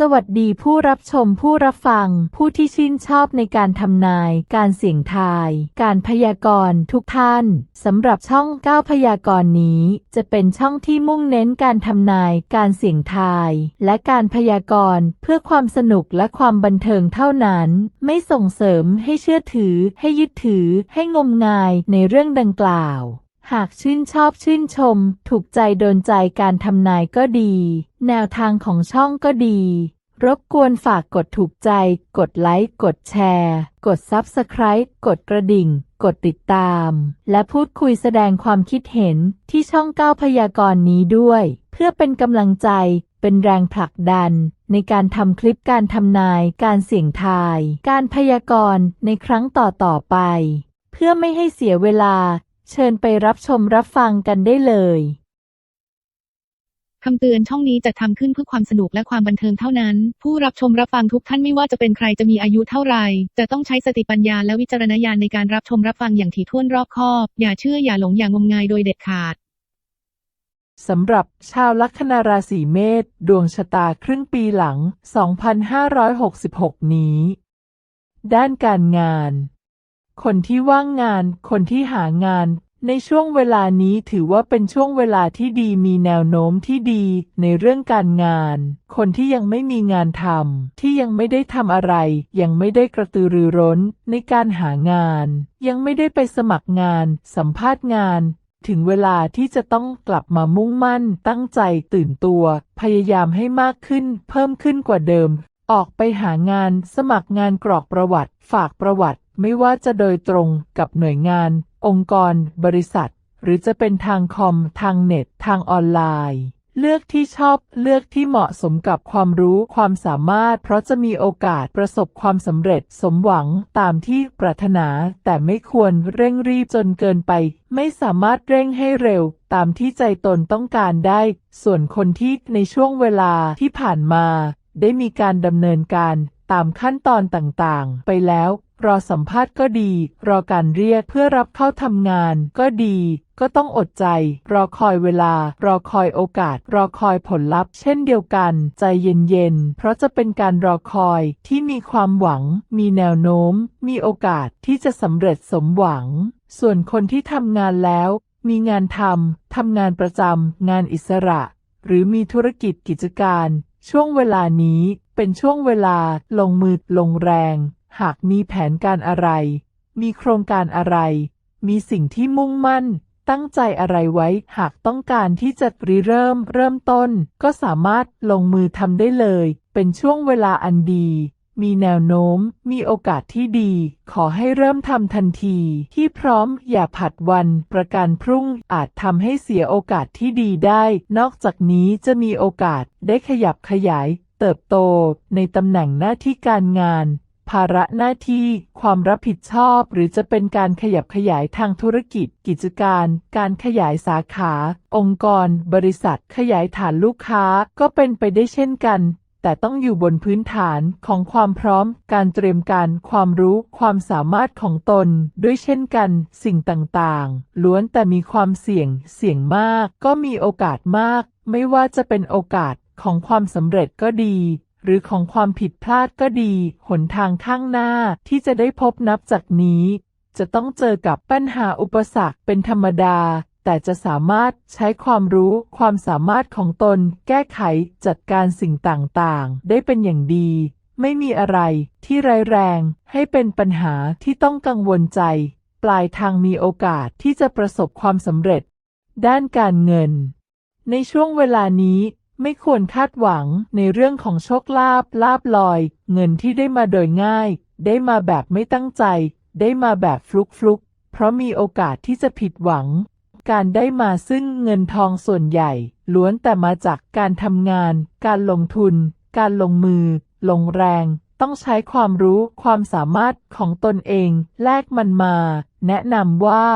สวัสดีผู้รับชมผู้รับฟัง ผู้ที่ชื่นชอบในการทำนาย การเสี่ยงทาย การพยากรณ์ทุกท่านสำหรับช่องก้าพยากรณ์นี้ จะเป็นช่องที่มุ่งเน้นการทำนาย การเสี่ยงทาย และการพยากรณ์เพื่อความสนุกและความบันเทิงเท่านั้น ไม่ส่งเสริมให้เชื่อถือ ให้ยึดถือ ให้งมงายในเรื่องดังกล่าว หากชื่นชอบชื่นชม ถูกใจโดนใจการทำนายก็ดี แนวทางของช่องก็ดี รบกวนฝากกดถูกใจ กดไลค์ กดแชร์ กด Subscribe กดกระดิ่ง กดติดตาม และพูดคุยแสดงความคิดเห็นที่ช่องก้าวพยากรณ์นี้ด้วย เพื่อเป็นกำลังใจ เป็นแรงผลักดัน ในการทำคลิปการทำนาย การเสี่ยงทาย การพยากรณ์ในครั้งต่อๆไป เพื่อไม่ให้เสียเวลา เชิญไปรับชมรับฟังกันได้เลยคำเตือนช่องนี้จะทำขึ้นเพื่อความสนุกและความบันเทิงเท่านั้น ผู้รับชมรับฟังทุกท่านไม่ว่าจะเป็นใครจะมีอายุเท่าไหร่ จะต้องใช้สติปัญญาและวิจารณญาณในการรับชมรับฟังอย่างถี่ถ้วนรอบคอบ อย่าเชื่ออย่าหลงอย่างงมงายโดยเด็ดขาด สำหรับชาวลัคนาราศีเมษดวงชะตาครึ่งปีหลัง 2566 นี้ ด้านการงาน คนที่ว่างงาน คนที่หางาน ในช่วงเวลานี้ถือว่าเป็นช่วงเวลาที่ดีมีแนวโน้มที่ดีในเรื่องการงาน คนที่ยังไม่มีงานทำที่ยังไม่ได้ทำอะไร ยังไม่ได้กระตือรือร้นในการหางาน ยังไม่ได้ไปสมัครงาน สัมภาษณ์งาน ถึงเวลาที่จะต้องกลับมามุ่งมั่น ตั้งใจตื่นตัว พยายามให้มากขึ้น เพิ่มขึ้นกว่าเดิม ออกไปหางาน สมัครงานกรอกประวัติ ฝากประวัติ ไม่ว่าจะโดยตรงกับหน่วยงาน องค์กร บริษัท หรือจะเป็นทางคอม ทางเน็ต ทางออนไลน์ เลือกที่ชอบเลือกที่เหมาะสมกับความรู้ความสามารถ เพราะจะมีโอกาสประสบความสำเร็จสมหวังตามที่ปรารถนา แต่ไม่ควรเร่งรีบจนเกินไป ไม่สามารถเร่งให้เร็ว ตามที่ใจตนต้องการได้ ส่วนคนที่ในช่วงเวลาที่ผ่านมา ได้มีการดำเนินการตามขั้นตอนต่างๆ ไปแล้ว รอสัมภาษณ์ก็ดี รอการเรียกเพื่อรับเข้าทำงานก็ดี ก็ต้องอดใจ รอคอยเวลา รอคอยโอกาส รอคอยผลลัพธ์ เช่นเดียวกัน ใจเย็นๆ เพราะจะเป็นการรอคอยที่มีความหวัง มีแนวโน้ม มีโอกาสที่จะสำเร็จสมหวัง ส่วนคนที่ทำงานแล้ว มีงานทำ ทำงานประจำ งานอิสระ หรือมีธุรกิจกิจการ ช่วงเวลานี้เป็นช่วงเวลาลงมือลงแรง หากมีแผนการอะไร มีโครงการอะไร มีสิ่งที่มุ่งมั่น ตั้งใจอะไรไว้ หากต้องการที่จะริเริ่ม เริ่มต้น ก็สามารถลงมือทำได้เลย เป็นช่วงเวลาอันดี มีแนวโน้ม มีโอกาสที่ดี ขอให้เริ่มทำทันที ที่พร้อมอย่าผัดวัน ประกันพรุ่งอาจทำให้เสียโอกาสที่ดีได้ นอกจากนี้จะมีโอกาสได้ขยับขยายเติบโตในตำแหน่งหน้าที่การงาน ภาระหน้าที่ ความรับผิดชอบ หรือจะเป็นการขยับขยายทางธุรกิจ กิจการ การขยายสาขา องค์กร บริษัท ขยายฐานลูกค้า ก็เป็นไปได้เช่นกัน แต่ต้องอยู่บนพื้นฐานของความพร้อม การเตรียมการ ความรู้ ความสามารถของตน ด้วยเช่นกัน สิ่งต่างๆ ล้วนแต่มีความเสี่ยง เสี่ยงมาก ก็มีโอกาสมาก ไม่ว่าจะเป็นโอกาสของความสำเร็จก็ดี หรือของความผิดพลาดก็ดี หนทางข้างหน้าที่จะได้พบนับจากนี้ จะต้องเจอกับปัญหาอุปสรรคเป็นธรรมดา แต่จะสามารถใช้ความรู้ความสามารถของตน แก้ไขจัดการสิ่งต่างๆ ได้เป็นอย่างดี ไม่มีอะไรที่ร้ายแรง ให้เป็นปัญหาที่ต้องกังวลใจ ปลายทางมีโอกาสที่จะประสบความสำเร็จ ด้านการเงิน ในช่วงเวลานี้ ไม่ควรคาดหวังในเรื่องของโชคลาภลาบลอย เงินที่ได้มาโดยง่าย ได้มาแบบไม่ตั้งใจ ได้มาแบบฟลุกฟลุกเพราะมีโอกาสที่จะผิดหวัง การได้มาซึ่งเงินทองส่วนใหญ่ ล้วนแต่มาจากการทำงาน การลงทุน การลงมือ ลงแรง ต้องใช้ความรู้ความสามารถของตนเอง แลกมันมา แนะนำว่า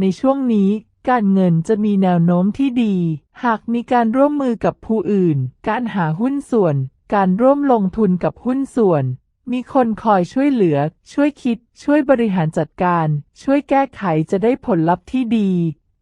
ในช่วงนี้ การเงินจะมีแนวโน้มที่ดี หากมีการร่วมมือกับผู้อื่น การหาหุ้นส่วน การร่วมลงทุนกับหุ้นส่วน มีคนคอยช่วยเหลือ ช่วยคิด ช่วยบริหารจัดการ ช่วยแก้ไขจะได้ผลลัพธ์ที่ดี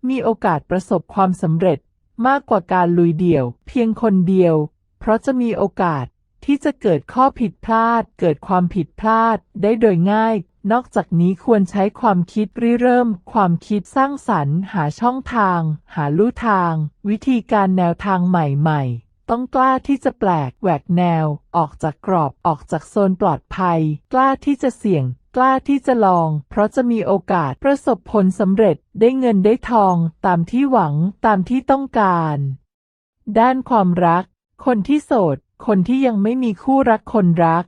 มีโอกาสประสบความสำเร็จ มากกว่าการลุยเดี่ยว เพียงคนเดียว เพราะจะมีโอกาสที่จะเกิดข้อผิดพลาด เกิดความผิดพลาดได้โดยง่าย นอกจากนี้ควรใช้ความคิดริเริ่ม ความคิดสร้างสรรค์ หาช่องทาง หาลู่ทาง วิธีการแนวทางใหม่ ๆ ต้องกล้าที่จะแปลกแหวกแนว ออกจากกรอบออกจากโซนปลอดภัย กล้าที่จะเสี่ยง กล้าที่จะลอง เพราะจะมีโอกาสประสบผลสำเร็จได้เงินได้ทอง ตามที่หวังตามที่ต้องการ ด้านความรัก คนที่โสด คนที่ยังไม่มีคู่รักคนรัก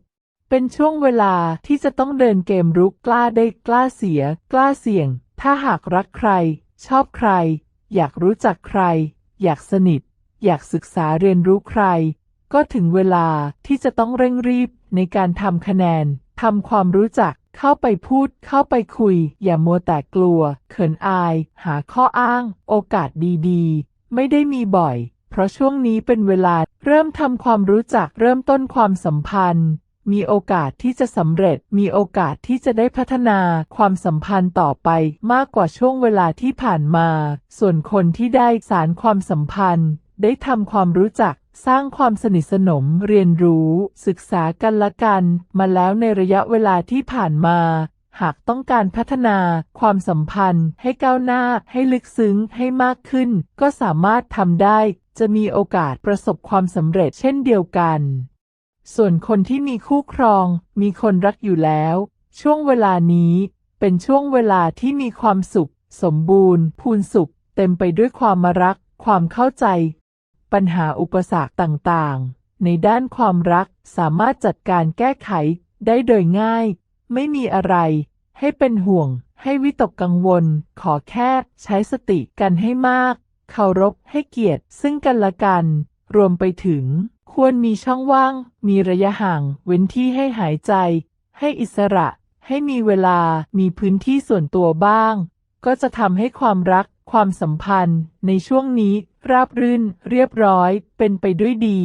เป็นช่วงเวลาที่จะต้องเดินเกมรุกกล้าได้กล้าเสีย กล้าเสี่ยง ถ้าหากรักใคร ชอบใคร อยากรู้จักใคร อยากสนิท อยากศึกษาเรียนรู้ใคร ก็ถึงเวลาที่จะต้องเร่งรีบในการทำคะแนนทำความรู้จักเข้าไปพูด เข้าไปคุย อย่ามัวแต่กลัว เขินอาย หาข้ออ้าง โอกาสดีๆ ไม่ได้มีบ่อย เพราะช่วงนี้เป็นเวลาเริ่มทำความรู้จักเริ่มต้นความสัมพันธ์ มีโอกาสที่จะสำเร็จ มีโอกาสที่จะได้พัฒนาความสัมพันธ์ต่อไปมากกว่าช่วงเวลาที่ผ่านมา ส่วนคนที่ได้สารความสัมพันธ์ ได้ทำความรู้จัก สร้างความสนิทสนม เรียนรู้ ศึกษากันละกัน มาแล้วในระยะเวลาที่ผ่านมา หากต้องการพัฒนาความสัมพันธ์ ให้ก้าวหน้า ให้ลึกซึ้ง ให้มากขึ้น ก็สามารถทำได้ จะมีโอกาสประสบความสำเร็จเช่นเดียวกัน ส่วนคนที่มีคู่ครองมีคนรักอยู่แล้ว ช่วงเวลานี้เป็นช่วงเวลาที่มีความสุข สมบูรณ์ พูนสุข เต็มไปด้วยความมารัก ความเข้าใจ ปัญหาอุปสรรคต่างๆ ในด้านความรักสามารถจัดการแก้ไขได้โดยง่าย ไม่มีอะไร ให้เป็นห่วง ให้วิตกกังวล ขอแค่ใช้สติกันให้มาก เคารพให้เกียรติซึ่งกันและกัน รวมไปถึง ควรมีช่องว่าง มีระยะห่าง เว้นที่ให้หายใจ ให้อิสระ ให้มีเวลา มีพื้นที่ส่วนตัวบ้าง ก็จะทำให้ความรัก ความสัมพันธ์ ในช่วงนี้ ราบรื่น เรียบร้อย เป็นไปด้วยดี